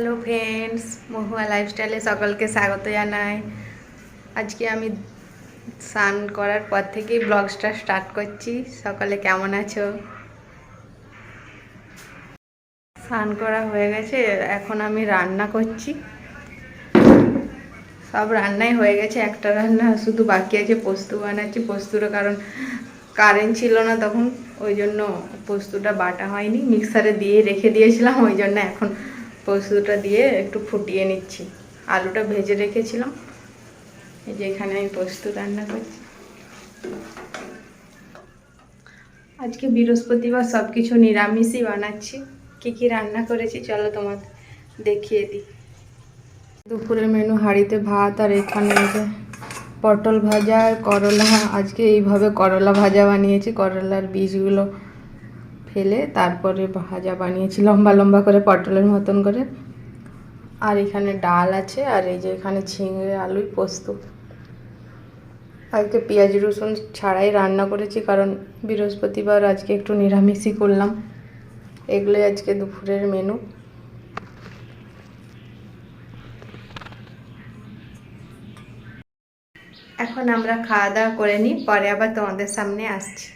Hello friends মহুয়া লাইফস্টাইলে সকলকে স্বাগত জানাই। আজকে আমি স্নান করার পর থেকেই ব্লগসটা স্টার্ট করছি। সকালে কেমন আছো? স্নান করা হয়ে গেছে, এখন আমি রান্না করছি। সব রান্নাই হয়ে গেছে, একটা রান্না শুধু বাকি আছে, পোস্ত বানাচ্ছি। পোস্তটা কারণ কারেন্ট ছিল না তখন, ওই জন্য পোস্তটা বাটা হয়নি। মিক্সারে দিয়ে রেখে দিয়েছিলাম, ওই জন্য এখন পোস্তটা দিয়ে একটু ফুটিয়ে নিচ্ছি। আলুটা ভেজে রেখেছিলাম। এই যে এখানে আমি পোস্ত রান্না করছি। আজকে বৃহস্পতিবার সব কিছু নিরামিষই বানাচ্ছি। কি কি রান্না করেছি চলো তোমার দেখিয়ে দিই। দুপুরের মেনু হাঁড়িতে ভাত আর এখানে পটল ভাজা আর করলা। আজকে এইভাবে করলা ভাজা বানিয়েছি, করলার বীজগুলো ফেলে তারপরে ভাজা বানিয়েছি, লম্বা লম্বা করে পটলের মতন করে। আর এখানে ডাল আছে, আর এই যে এখানে ঝিঙে আলুই পোস্ত। আজকে পেঁয়াজ, রসুন ছাড়াই রান্না করেছি, কারণ বৃহস্পতিবার আজকে একটু নিরামিষই করলাম। এগুলোই আজকে দুপুরের মেনু এখন আমরা খাওয়া দাওয়া করে নিই, পরে আবার তোমাদের সামনে আসছি।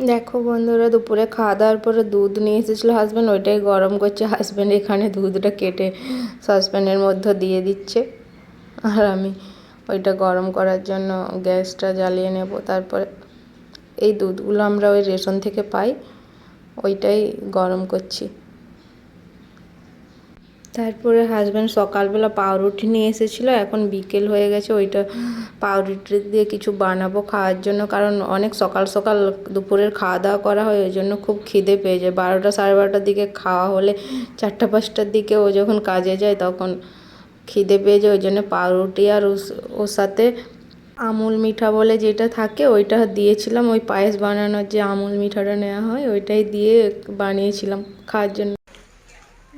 দেখো বন্ধুরা, দুপুরে খাওয়া দাওয়ার পরে দুধ নিয়ে এসেছিল হাজব্যান্ড ওইটাই গরম করছে। হাজব্যান্ড এখানে দুধটা কেটে সসপ্যানের মধ্যে দিয়ে দিচ্ছে। আর আমি ওইটা গরম করার জন্য গ্যাসটা জ্বালিয়ে নেব। তারপরে এই দুধগুলো আমরা ওই রেশন থেকে পাই, ওইটাই গরম করছি। তারপরে হাজব্যান্ড সকালবেলা পাউরুটি নিয়ে এসেছিল, এখন বিকেল হয়ে গেছে, ওইটা পাউরুটি দিয়ে কিছু বানাবো খাওয়ার জন্য, কারণ অনেক সকাল সকাল দুপুরের খাওয়া দাওয়া করা হয়, ওই জন্য খুব খিদে পেয়ে যায়। বারোটা সাড়ে বারোটার দিকে খাওয়া হলে চারটা পাঁচটার দিকে ও যখন কাজে যায় তখন খিদে পেয়ে যায়, ওই জন্য পাউরুটি আর ওর সাথে আমুল মিঠা বলে যেটা থাকে ওইটা দিয়েছিলাম। ওই পায়েস বানানোর যে আমুল মিঠাটা নেওয়া হয়, ওইটাই দিয়ে বানিয়েছিলাম খাওয়ার জন্য।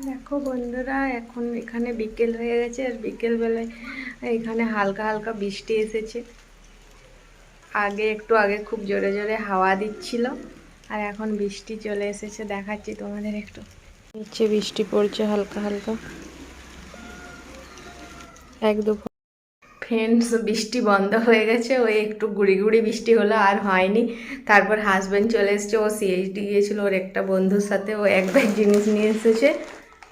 দেখো বন্ধুরা, এখন এখানে বিকেল হয়ে গেছে আর বিকেলবেলায় এখানে হালকা হালকা বৃষ্টি এসেছে। আগে একটু আগে খুব জোরে জোরে হাওয়া দিচ্ছিল আর এখন বৃষ্টি চলে এসেছে, দেখাচ্ছি তোমাদের একটু। নিচে বৃষ্টি পড়ছে হালকা হালকা। এক দু ফ্রেন্ডস বৃষ্টি বন্ধ হয়ে গেছে, ওই একটু গুড়ি গুড়ি বৃষ্টি হলো আর হয়নি। তারপর হাজব্যান্ড চলে এসেছে, ও সিএইচডি গিয়েছিল, ওর একটা বন্ধুর সাথে ও এক ব্যাগ জিনিস নিয়ে এসেছে।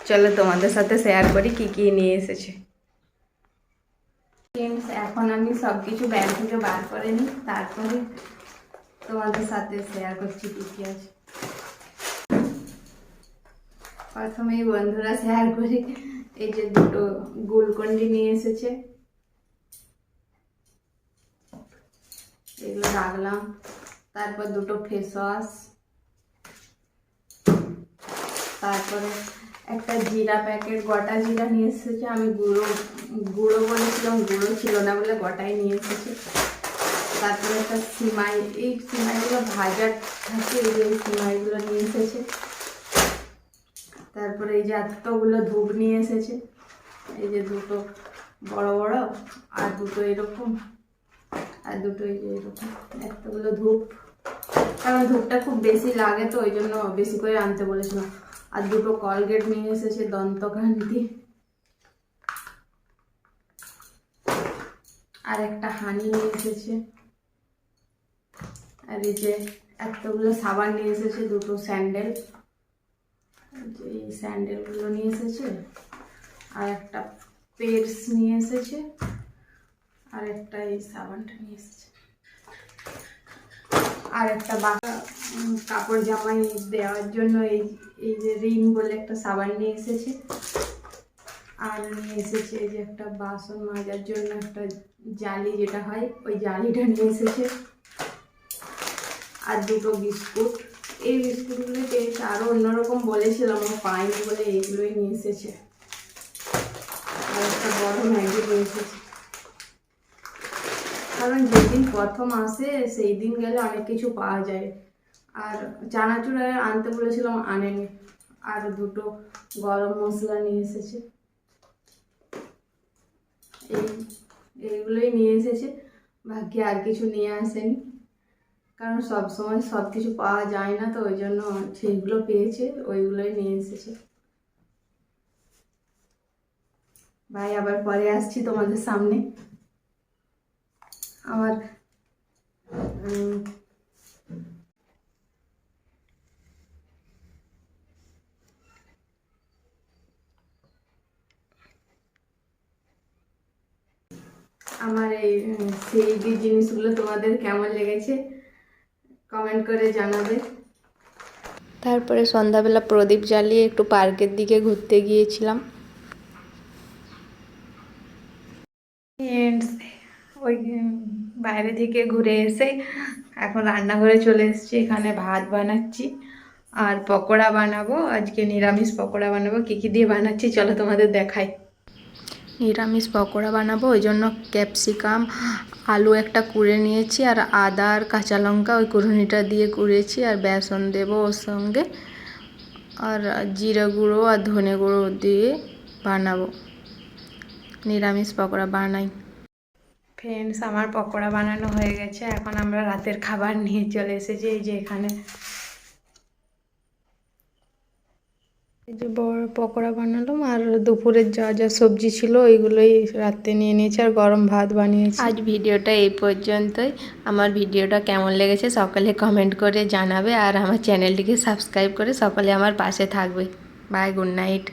চলো তোমাদের সাথে শেয়ার করি কি কি নিয়ে এসেছে। এখন আমি সব কিছু ব্যাগ থেকে বার করে নিই, তারপরে তোমাদের সাথে শেয়ার করছি কি কি আছে। প্রথমেই বন্ধুরা শেয়ার করি, এই যে দুটো গুলকন্ডি নিয়ে এসেছে। এগুলো রাখলাম, তারপর দুটো ফেস ওয়াশ তারপরে একটা জিরা প্যাকেট, গোটা জিরা নিয়ে এসেছে। আমি গুঁড়ো গুঁড়ো বলেছিলাম, গুঁড়ো ছিল না বলে গোটাই নিয়ে এসেছে। তারপরে একটা সিমাই, এই সিমাইগুলো ভাজা থাকে, এই যে সিমাইগুলো নিয়ে এসেছে। তারপরে এই যে এতগুলো ধূপ নিয়ে এসেছে। এই যে দুটো বড় বড় আর দুটো এরকম, আর দুটো এই যে এরকম, এতগুলো ধূপ। কারণ ধূপটা খুব বেশি লাগে তো, ওই জন্য বেশি করে আনতে বলেছিলাম। আর দুটো কলগেট নিয়ে এসেছে দন্তকান্তি। আর একটা হানি নিয়ে এসেছে। আর এই যে এতগুলো সাবান নিয়ে এসেছে, দুটো স্যান্ডেল। এই স্যান্ডেলগুলো নিয়ে এসেছে। আর একটা পেটস নিয়ে এসেছে। আর একটা এই সাবানটা নিয়ে এসেছে। আর একটা বাসা কাপড় জামাই দেওয়ার জন্য এই এই যে রিন বলে একটা সাবান নিয়ে এসেছে। আর নিয়ে এসেছে এই যে একটা বাসন মাজার জন্য একটা জালি যেটা হয়, ওই জালিটা নিয়ে এসেছে। আর দুটো বিস্কুট। এই বিস্কুটগুলো পেয়েছে আরও অন্যরকম বলেছিলাম, ও পাইনি বলে এইগুলোই নিয়ে এসেছে। আর একটা বড় ম্যাগি নিয়ে এসেছে। কারণ যেদিন প্রথম আসে সেই দিন গেলে অনেক কিছু পাওয়া যায়। আর চানাচুর আনতে বলেছিলাম, আনেনি। আর দুটো গরম মশলা নিয়ে এসেছে। এই, এইগুলোই নিয়ে এসেছে। বাকি আর কিছু নিয়ে আসেনি। কারণ সব সময় সব কিছু পাওয়া যায় না, তো ওই জন্য সেইগুলো পেয়েছে, ওইগুলোই নিয়ে এসেছে। ভাই, আবার পরে আসছি তোমাদের সামনে। আমার আমার এই সেই জিনিসগুলো তোমাদের কেমন লেগেছে? কমেন্ট করে জানাবে। তারপরে সন্ধ্যাবেলা প্রদীপ জ্বালিয়ে একটু পার্কের দিকে ঘুরতে গিয়েছিলাম। ওই বাইরে থেকে ঘুরে এসে এখন রান্নাঘরে চলে এসেছি। এখানে ভাত বানাচ্ছি আর পকোড়া বানাবো। আজকে নিরামিষ পকোড়া বানাবো। কী কী দিয়ে বানাচ্ছি চলো তোমাদের দেখাই। নিরামিষ পকোড়া বানাবো। ওই জন্য ক্যাপসিকাম, আলু একটা কুড়ে নিয়েছি আর আদা আর কাঁচা লঙ্কা ওই কুড়ুনিটা দিয়ে কুড়েছি আর বেসন দেবো ওর সঙ্গে। আর জিরা গুঁড়ো আর ধনে গুঁড়ো দিয়ে বানাবো। নিরামিষ পকোড়া বানাই। ফ্রেন্ডস আমার পকোড়া বানানো হয়ে গেছে। এখন আমরা রাতের খাবার নিয়ে চলে এসেছি। এই যে এখানে এই যে বড় পকোড়া বানালাম আর দুপুরের যা যা সবজি ছিল ওইগুলোই রাতে নিয়ে নিয়েছি আর গরম ভাত বানিয়েছি। আজ ভিডিওটা এই পর্যন্তই। আমার ভিডিওটা কেমন লেগেছে সকালে কমেন্ট করে জানাবে আর আমার চ্যানেলটিকে সাবস্ক্রাইব করে সকলে আমার পাশে থাকবে। Bye good night